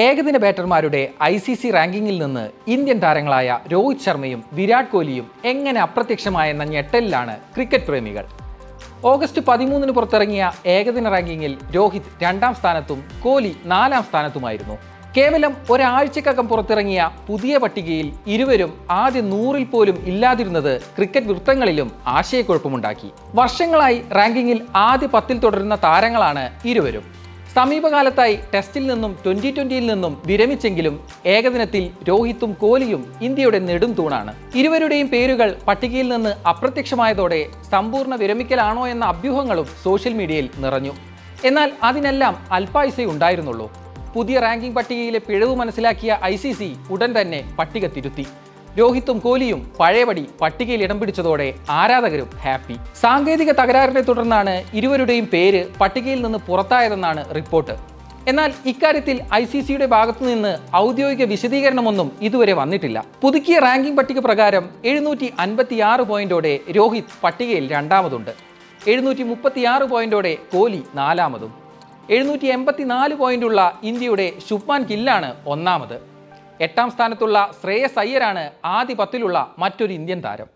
ഏകദിന ബാറ്റർമാരുടെ I C C റാങ്കിങ്ങിൽ നിന്ന് ഇന്ത്യൻ താരങ്ങളായ രോഹിത് ശർമ്മയും വിരാട് കോഹ്ലിയും എങ്ങനെ അപ്രത്യക്ഷമായെന്ന ഞെട്ടലിലാണ് ക്രിക്കറ്റ് പ്രേമികൾ. ഓഗസ്റ്റ് പതിമൂന്നിന് പുറത്തിറങ്ങിയ ഏകദിന റാങ്കിങ്ങിൽ രോഹിത് രണ്ടാം സ്ഥാനത്തും കോഹ്ലി നാലാം സ്ഥാനത്തുമായിരുന്നു. കേവലം ഒരാഴ്ചക്കകം പുറത്തിറങ്ങിയ പുതിയ പട്ടികയിൽ ഇരുവരും ആദ്യ നൂറിൽ പോലും ഇല്ലാതിരുന്നത് ക്രിക്കറ്റ് വൃത്തങ്ങളിലും ആശയക്കുഴപ്പമുണ്ടാക്കി. വർഷങ്ങളായി റാങ്കിങ്ങിൽ ആദ്യ പത്തിൽ തുടരുന്ന താരങ്ങളാണ് ഇരുവരും. സമീപകാലത്തായി ടെസ്റ്റിൽ നിന്നും ട്വന്റി ട്വന്റിയിൽ നിന്നും വിരമിച്ചെങ്കിലും ഏകദിനത്തിൽ രോഹിത്തും കോഹ്ലിയും ഇന്ത്യയുടെ നെടും തൂണാണ്. ഇരുവരുടെയും പേരുകൾ പട്ടികയിൽ നിന്ന് അപ്രത്യക്ഷമായതോടെ സമ്പൂർണ വിരമിക്കലാണോ എന്ന അഭ്യൂഹങ്ങളും സോഷ്യൽ മീഡിയയിൽ നിറഞ്ഞു. എന്നാൽ അതിനെല്ലാം അല്പായുസേ ഉണ്ടായിരുന്നുള്ളൂ. പുതിയ റാങ്കിംഗ് പട്ടികയിലെ പിഴവ് മനസ്സിലാക്കിയ ഐ ഉടൻ തന്നെ പട്ടിക തിരുത്തി. രോഹിത്തും കോഹ്ലിയും പഴയപടി പട്ടികയിൽ ഇടം പിടിച്ചതോടെ ആരാധകരും ഹാപ്പി. സാങ്കേതിക തകരാറിനെ തുടർന്നാണ് ഇരുവരുടെയും പേര് പട്ടികയിൽ നിന്ന് പുറത്തായതെന്നാണ് റിപ്പോർട്ട്. എന്നാൽ ഇക്കാര്യത്തിൽ ഐ സി സിയുടെ ഭാഗത്തു നിന്ന് ഔദ്യോഗിക വിശദീകരണമൊന്നും ഇതുവരെ വന്നിട്ടില്ല. പുതുക്കിയ റാങ്കിംഗ് പട്ടിക പ്രകാരം എഴുന്നൂറ്റി അൻപത്തിയാറ് പോയിന്റോടെ രോഹിത് പട്ടികയിൽ രണ്ടാമതുണ്ട്. എഴുന്നൂറ്റി മുപ്പത്തിയാറ് പോയിന്റോടെ കോഹ്ലി നാലാമതും. എഴുന്നൂറ്റി എൺപത്തിനാല് പോയിന്റുള്ള ഇന്ത്യയുടെ ശുഭ്മാൻ ഗില്ലാണ് ഒന്നാമത്. എട്ടാം സ്ഥാനത്തുള്ള ശ്രേയസ് അയ്യരാണ് ആദ്യ പത്തിലുള്ള മറ്റൊരു ഇന്ത്യൻ താരം.